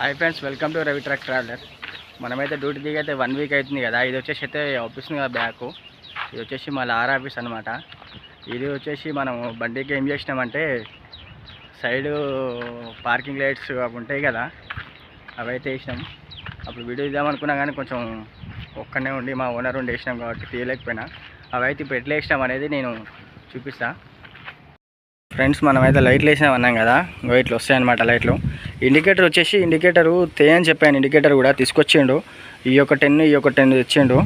Hi friends welcome to Ravi truck traveller మనమైతే duty దిగి అయితే వన్ వీక్ అవుతుంది కదా. ఇది వచ్చేసి అయితే ఆఫీస్ కదా బ్యాక్ ఇది వచ్చేసి మళ్ళీ ఆర్ ఆఫీస్ అనమాట ఇది వచ్చేసి మనం బండికి ఏం చేసినామంటే సైడ్ పార్కింగ్ లైట్స్ అవి ఉంటాయి కదా అవి అయితే వేసినాం. అప్పుడు వీడియో ఇద్దామనుకున్నా కానీ కొంచెం ఒక్కనే ఉండి మా ఓనర్ ఉండి వేసినాం కాబట్టి తీయలేకపోయినా. అవి అయితే ఇప్పుడు ఎట్లా వేసినాం అనేది నేను చూపిస్తాను ఫ్రెండ్స్ మనమైతే లైట్లు వేసినాం అన్నాం కదా. ఇంకో వస్తాయన్నమాట లైట్లు. ఇండికేటర్ వచ్చేసి ఇండికేటరు తే అని చెప్పాను. ఇండికేటర్ కూడా తీసుకొచ్చిండు. ఈ యొక్క టెన్ ఈ యొక్క టెన్ తెచ్చిండు.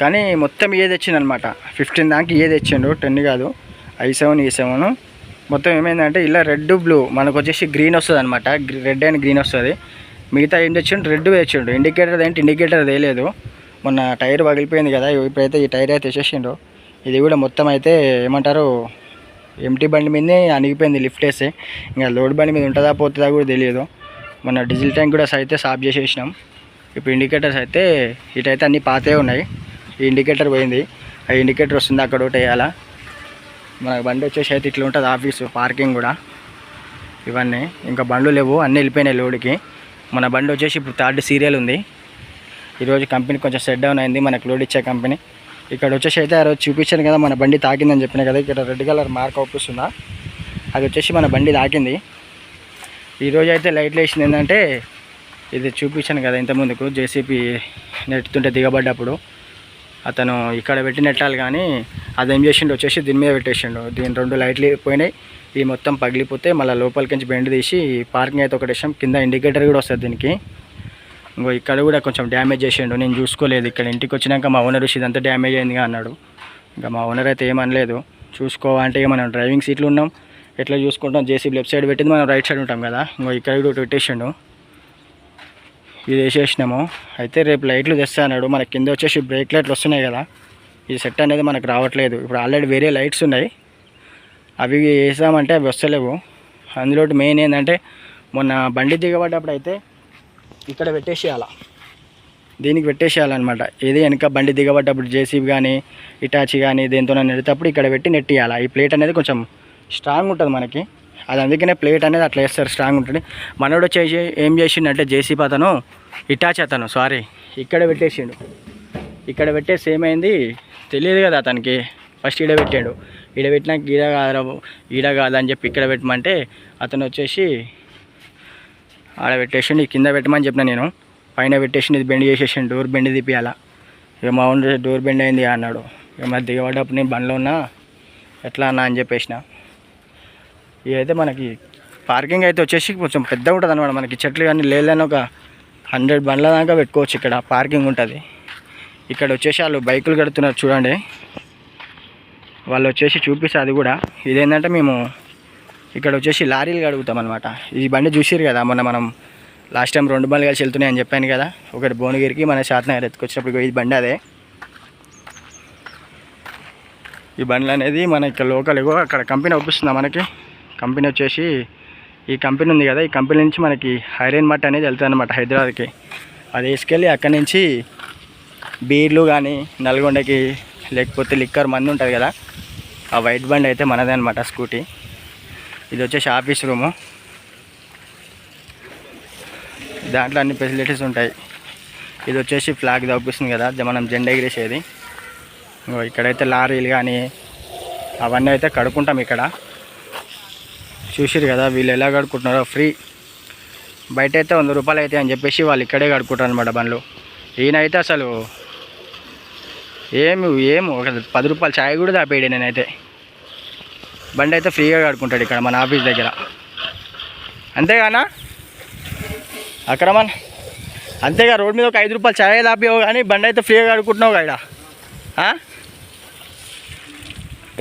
కానీ మొత్తం ఏ తెచ్చిండనమాట ఫిఫ్టీన్ దాకా ఏ తెచ్చిండు. టెన్ కాదు. I seven E seven. మొత్తం ఏమైందంటే ఇలా రెడ్ బ్లూ మనకు వచ్చేసి గ్రీన్ వస్తుంది అనమాట రెడ్ అండ్ గ్రీన్ వస్తుంది. మిగతా ఏం తెచ్చిండు? రెడ్ తెచ్చిండు. ఇండికేటర్ ఏంటి? ఇండికేటర్ తేలేదు మొన్న టైర్ పగిలిపోయింది కదా. ఇప్పుడైతే ఈ టైర్ అయితే తెచ్చేసిండు. ఇది కూడా మొత్తం అయితే ఏమంటారు? ఎంటీ బండి మీదనే అణిగిపోయింది లిఫ్ట్ వేస్తే. ఇంకా లోడ్ బండి మీద ఉంటుందా పోతుందా కూడా తెలియదు. మన డీజిల్ ట్యాంక్ కూడా అయితే సాఫ్ చేసేసినాం. ఇప్పుడు ఇండికేటర్స్ అయితే ఇటైతే అన్నీ పాతే ఉన్నాయి. ఈ ఇండికేటర్ పోయింది. ఆ ఇండికేటర్ వస్తుంది అక్కడ ఒకటి వేయాలా. మన బండి వచ్చేసి అయితే ఇట్లా ఉంటుంది ఆఫీసు పార్కింగ్ కూడా. ఇవన్నీ ఇంకా బండ్లు లేవు అన్నీ వెళ్ళిపోయినాయి లోడ్కి. మన బండి వచ్చేసి ఇప్పుడు థర్డ్ సీరియల్ ఉంది. ఈరోజు కంపెనీ కొంచెం సెట్ డౌన్ అయింది మనకు లోడ్ ఇచ్చే కంపెనీ. ఇక్కడ వచ్చేసి అయితే ఆ రోజు చూపించాను కదా మన బండి తాకిందని చెప్పిన కదా ఇక్కడ రెడ్ కలర్ మార్క్ అవుపిస్తుందా? అది వచ్చేసి మన బండి తాకింది. ఈరోజు అయితే లైట్లు వేసింది ఏంటంటే ఇది చూపించాను కదా ఇంతకుముందుకు జేసీపీ నెట్టుతుంటే దిగబడ్డప్పుడు. అతను ఇక్కడ పెట్టి నెట్టాలి కానీ అది ఏం చేసిండు వచ్చేసి దీని మీద పెట్టేసిండు. దీని రెండు లైట్లు పోయినాయి ఈ మొత్తం పగిలిపోతే మళ్ళీ లోపలికి బెండ్ తీసి పార్కింగ్ అయితే ఒకటి ఇష్టం కింద ఇండికేటర్ కూడా వస్తుంది దీనికి. ఇంకో ఇక్కడ కూడా కొంచెం డ్యామేజ్ చేసిండు. నేను చూసుకోలేదు. ఇక్కడ ఇంటికి వచ్చినాక మా ఓనర్ ఇదంతా డ్యామేజ్ అయిందిగా అన్నాడు. ఇంకా మా ఓనర్ అయితే ఏమనలేదు. చూసుకోవాలంటే మనం డ్రైవింగ్ సీట్లు ఉన్నాం. ఎట్లా చూసుకుంటాం? జేసీబీ లెఫ్ట్ సైడ్ పెట్టింది. మనం రైట్ సైడ్ ఉంటాం కదా. ఇంకో ఇక్కడ కూడా పెట్టేసిండు. ఇది వేసేసినాము. అయితే రేపు లైట్లు తెస్తా అన్నాడు. మన కింద వచ్చేసి బ్రేక్ లైట్లు వస్తున్నాయి కదా. ఈ సెట్ అనేది మనకు రావట్లేదు. ఇప్పుడు ఆల్రెడీ వేరే లైట్స్ ఉన్నాయి. అవి వేసామంటే అవి వస్తలేవు. అందులో మెయిన్ ఏంటంటే మొన్న బండి దిగబడ్డప్పుడు అయితే ఇక్కడ పెట్టేసేయాల? దీనికి పెట్టేసేయాలన్నమాట. ఏది వెనక బండి దిగబడ్డప్పుడు జేసీబీ కానీ ఇటాచి కానీ దేంతో నెడేటప్పుడు ఇక్కడ పెట్టి నెట్టియాల? ఈ ప్లేట్ అనేది కొంచెం స్ట్రాంగ్ ఉంటుంది మనకి. అది అందుకనే ప్లేట్ అనేది అట్లా వేస్తారు స్ట్రాంగ్ ఉంటుంది. మనోడు చేసి ఏం చేసిండంటే జేసీబీ అతను ఇటాచి అతను సారీ ఇక్కడ పెట్టేసిండు. ఇక్కడ పెట్టేసి ఏమైంది? తెలియదు కదా అతనికి. ఫస్ట్ ఈడ పెట్టాడు. ఈడ పెట్టినాక ఈడ కాదు ఈడ కాదని చెప్పి ఇక్కడ పెట్టమంటే అతను వచ్చేసి ఆడ పెట్టేసిండు కింద పెట్టమని చెప్పిన నేను. పైన పెట్టేసిండు ఇది బెండ్ చేసేసిండు డోర్ బెండ్ తిప్పియాల. ఇక మా ఉండే డోర్ బెండ్ అయింది అన్నాడు. ఇక మరి దిగబడ్డప్పుడు నేను బండ్లో ఉన్నా ఎట్లా అన్నా అని చెప్పేసిన. ఇదైతే మనకి పార్కింగ్ అయితే వచ్చేసి కొంచెం పెద్ద ఉంటుంది అనమాట మనకి. చెట్లు కానీ లేదని ఒక హండ్రెడ్ బండ్ల దాకా పెట్టుకోవచ్చు ఇక్కడ. పార్కింగ్ ఉంటుంది. ఇక్కడ వచ్చేసి వాళ్ళు బైకులు కడుతున్నారు చూడండి. వాళ్ళు వచ్చేసి చూపిస్తే అది కూడా. ఇదేంటంటే మేము ఇక్కడ వచ్చేసి లారీలు అడుగుతాం అనమాట ఈ బండి చూసిరు కదా మొన్న మనం లాస్ట్ టైం రెండు బండ్లు కలిసి వెళ్తున్నాయని చెప్పాను కదా ఒకటి భువనగిరికి మన శాతనగర్ ఎత్తుకొచ్చినప్పుడు ఈ బండి అదే. ఈ బండ్లు అనేది మన ఇక్కడ లోకల్ ఎగో అక్కడ కంపెనీ ఒప్పిస్తుందా మనకి? కంపెనీ వచ్చేసి ఈ కంపెనీ ఉంది కదా ఈ కంపెనీ నుంచి మనకి హైరైన్ మట్ అనేది వెళ్తుంది అనమాట హైదరాబాద్కి. అది వేసుకెళ్ళి అక్కడి నుంచి బీర్లు కానీ నల్గొండకి లేకపోతే లిక్కర్ మంది ఉంటుంది కదా ఆ వైట్ బండి అయితే మనదే అనమాట స్కూటీ. ఇది వచ్చేసి ఆఫీస్ రూము. దాంట్లో అన్ని ఫెసిలిటీస్ ఉంటాయి. ఇది వచ్చేసి ఫ్లాగ్ తగ్గిస్తుంది కదా మనం జెండా ఎగిరేసేది. ఇంగో ఇక్కడైతే లారీలు కానీ అవన్నీ అయితే కడుక్కుంటాం ఇక్కడ. చూసిరు కదా వీళ్ళు ఎలా కడుక్కుంటున్నారో ఫ్రీ. బయట అయితే వంద రూపాయలు అయితే అని చెప్పేసి వాళ్ళు ఇక్కడే కడుక్కుంటారు అనమాట బండ్లు. ఈయనైతే అసలు ఏమి ఏమి ఒక పది రూపాయలు ఛాయ్ కూడా దాపేయడు నేనైతే. బండి అయితే ఫ్రీగా కడుకుంటాడు ఇక్కడ మన ఆఫీస్ దగ్గర. అంతేగానా అక్రమన్. అంతేగా రోడ్ మీద ఒక ఐదు రూపాయలు చాయ్ దాపేవు కానీ బండి అయితే ఫ్రీగా కడుకుంటున్నావు ఇక్కడ.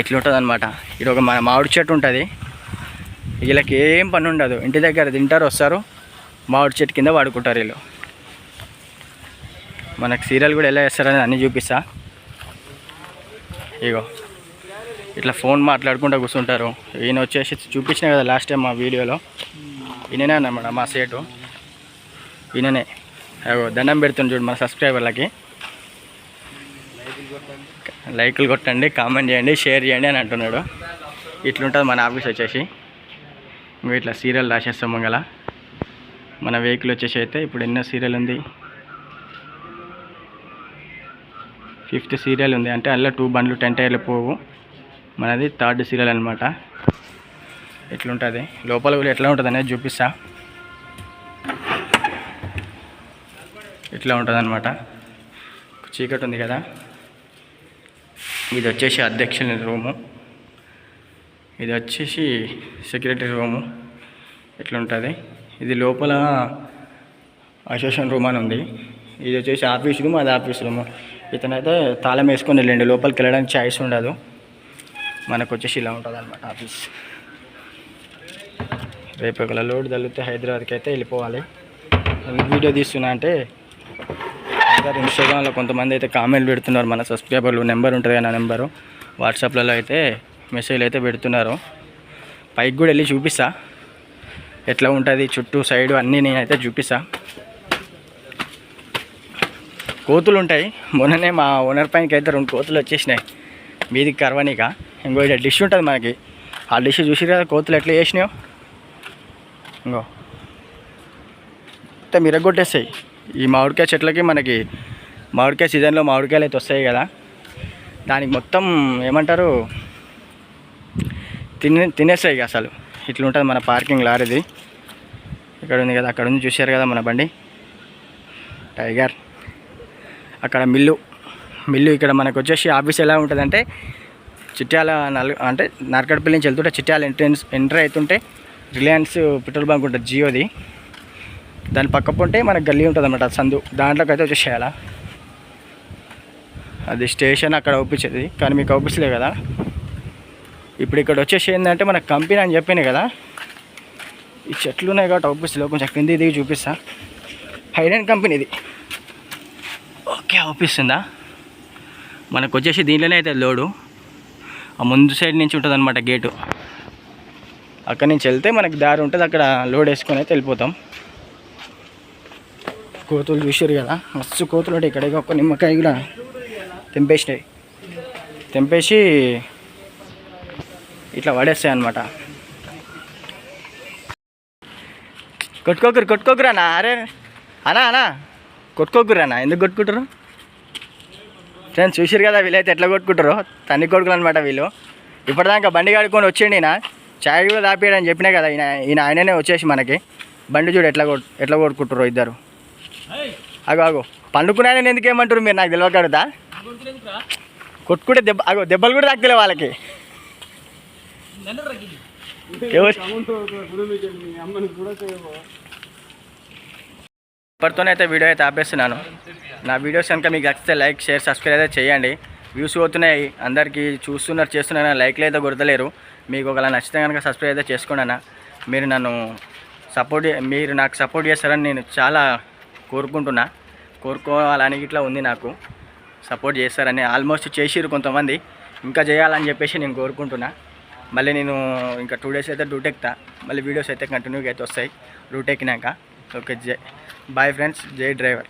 ఎట్లుంటుంది అనమాట ఇక్కడ ఒక మన మామిడి చెట్టు ఉంటుంది. వీళ్ళకి ఏం పని ఉండదు. ఇంటి దగ్గర తింటారు వస్తారు. మామిడి చెట్టు కింద వాడుకుంటారు వీళ్ళు. మనకు సీరియల్ కూడా ఎలా వేస్తారని అన్నీ చూపిస్తా. ఇగో. ఇట్లా ఫోన్ మాట్లాడుకుంటూ కూర్చుంటారు. ఈయన వచ్చేసి చూపించిన కదా లాస్ట్ టైం మా వీడియోలో. ఈయననే అన్నమాట మా సేటు. ఈయననే. దండం పెడుతుంది చూడు మన సబ్స్క్రైబర్లకి లైకులు కొట్టండి కామెంట్ చేయండి షేర్ చేయండి అని అంటున్నాడు. ఇట్లుంటుంది మన ఆఫీస్ వచ్చేసి. ఇంకో ఇట్లా సీరియల్ రాసేస్తాం మంగళ. మన వెహికల్ వచ్చేసి అయితే ఇప్పుడు ఎన్నో సీరియల్ ఉంది? ఫిఫ్త్ సీరియల్ ఉంది. అంటే అందులో టూ బండ్లు టెన్ టైర్లు పోవు. మనది థర్డ్ సీరియల్ అనమాట ఎట్లుంటుంది? లోపల కూడా ఎట్లా ఉంటుంది అనేది చూపిస్తా. ఇట్లా ఉంటుంది అనమాట చీకటి ఉంది కదా. ఇది వచ్చేసి అధ్యక్షుని రూము. ఇది వచ్చేసి సెక్రటరీ రూము. ఎట్లుంటుంది? ఇది లోపల అసోసియేషన్ రూమ్ అని ఉంది. ఇది వచ్చేసి ఆఫీస్ రూమ్ అది ఆఫీస్ రూమ్. ఇతనైతే తాళం వేసుకొని వెళ్ళండి. లోపలికి వెళ్ళడానికి ఛాయిస్ ఉండదు. మనకు వచ్చేసి ఇలా ఉంటుంది అనమాట ఆఫీస్. రేపు ఒకవేళ లోడ్ తగిలితే హైదరాబాద్కి అయితే వెళ్ళిపోవాలి. వీడియో తీస్తున్నా అంటే అందరు ఇన్స్టాగ్రామ్లో కొంతమంది అయితే కామెంట్ పెడుతున్నారు మన సబ్స్క్రైబర్లు నెంబర్ ఉంటుంది కదా నా నెంబరు. వాట్సాప్లలో అయితే మెసేజ్లు అయితే పెడుతున్నారు. పైకి కూడా వెళ్ళి చూపిస్తా. ఎట్లా ఉంటుంది చుట్టూ సైడ్ అన్నీ నేనైతే చూపిస్తా. కోతులు ఉంటాయి. మొన్ననే మా ఓనర్ పైనకి అయితే రెండు కోతులు వచ్చేసినాయి. మీది కరవనిక. ఇంకో ఇక్కడ డిష్ ఉంటుంది మనకి. ఆ డిష్ చూసి కదా కోతులు ఎట్లా చేసినాయో? ఇంకో. మొత్తం మిరగొట్టేస్తాయి ఈ మామిడికాయ చెట్లకి మనకి మామిడికాయ సీజన్లో మామిడికాయలు అయితే వస్తాయి కదా. దానికి మొత్తం ఏమంటారు? తినే తినేస్తాయి అసలు. ఇట్లా ఉంటుంది మన పార్కింగ్ లారీది. ఇక్కడ ఉంది కదా అక్కడ ఉంది చూశారు కదా మన బండి. టైగర్. అక్కడ మిల్లు. మిల్లు ఇక్కడ మనకు వచ్చేసి ఆఫీస్ ఎలా ఉంటుందంటే చిట్యాల నల్ అంటే నరకడపల్లి నుంచి వెళ్తుంటే చిట్యాల ఎంట్రెన్స్ ఎంటర్ అవుతుంటే రిలయన్స్ పెట్రోల్ బంక్ ఉంటుంది జియోది. దాని పక్క ఉంటే మనకు గల్లీ ఉంటుంది అనమాట సందు. దాంట్లోకి అయితే వచ్చేసేయాల? అది స్టేషన్ అక్కడ అవుపించేది కానీ మీకు ఒప్పించలే కదా? ఇప్పుడు ఇక్కడ వచ్చేసి ఏంటంటే మన కంపెనీ అని చెప్పాను కదా? ఈ చెట్లు ఉన్నాయి కాబట్టి ఆఫీస్లో కొంచెం కింది దిగి చూపిస్తా. హైడెన్ కంపెనీది. ఓకే ఆఫీస్తుందా మనకు వచ్చేసి దీంట్లోనే అయితే లోడు. ఆ ముందు సైడ్ నుంచి ఉంటుంది అనమాట గేటు. అక్కడి నుంచి వెళ్తే మనకి దారి ఉంటుంది అక్కడ లోడ్ వేసుకొని అయితే వెళ్ళిపోతాం. కోతులు చూసారు కదా మస్తు కోతులు ఉంటాయి ఇక్కడ. ఒక నిమ్మకాయ కూడా తెంపేసినాయి. తెంపేసి ఇట్లా పడేస్తాయి అనమాట కొట్టుకోకురు కొట్టుకోకురానా అరే అనా అనా కొట్టుకోకురానా ఎందుకు కొట్టుకుంటారు ఫ్రెండ్స్ చూసారు కదా వీళ్ళైతే ఎట్లా కొట్టుకుంటారు? తన్ని కొడుకులు అనమాట వీళ్ళు. ఇప్పటిదాకా బండి కడుక్కొని వచ్చేయండి ఈయన. చాయ్ కూడా దాపియడని చెప్పినా కదా ఈయన ఈయన ఆయననే వచ్చేసి మనకి. బండి చూడు ఎట్లా ఎట్లా కొట్టుకుంటారు ఇద్దరు. అగో అగో. పండుకునే ఆయన ఎందుకు ఏమంటారు మీరు? నాకు తెలియకడుదా కొట్టుకుంటే దెబ్బ అగో దెబ్బలు కూడా తగ్గలే వాళ్ళకి. ఎవరు? ఇప్పటితోనే అయితే వీడియో అయితే ఆపేస్తున్నాను. నా వీడియోస్ కనుక మీకు నచ్చితే లైక్ షేర్ సబ్స్క్రైబ్ అయితే చేయండి. వ్యూస్ పోతున్నాయి. అందరికీ చూస్తున్నారు చేస్తున్నారు లైక్లు అయితే కొడతలేరు. మీకు ఒకలా నచ్చితే కనుక సబ్స్క్రైబ్ అయితే చేసుకోండి మీరు నన్ను సపోర్ట్ మీరు నాకు సపోర్ట్ చేస్తారని నేను చాలా కోరుకుంటున్నా. కోరుకోవాలని ఇట్లా ఉంది నాకు. సపోర్ట్ చేస్తారని ఆల్మోస్ట్ చేసిరు కొంతమంది. ఇంకా చేయాలని చెప్పేసి నేను కోరుకుంటున్నా. మళ్ళీ నేను ఇంకా టూ డేస్ అయితే డూటెక్తా ఎక్కుతా. మళ్ళీ వీడియోస్ అయితే కంటిన్యూగా అయితే వస్తాయి. రూట్ ఎక్కినాక. ఓకే జై బాయ్ ఫ్రెండ్స్ జై డ్రైవర్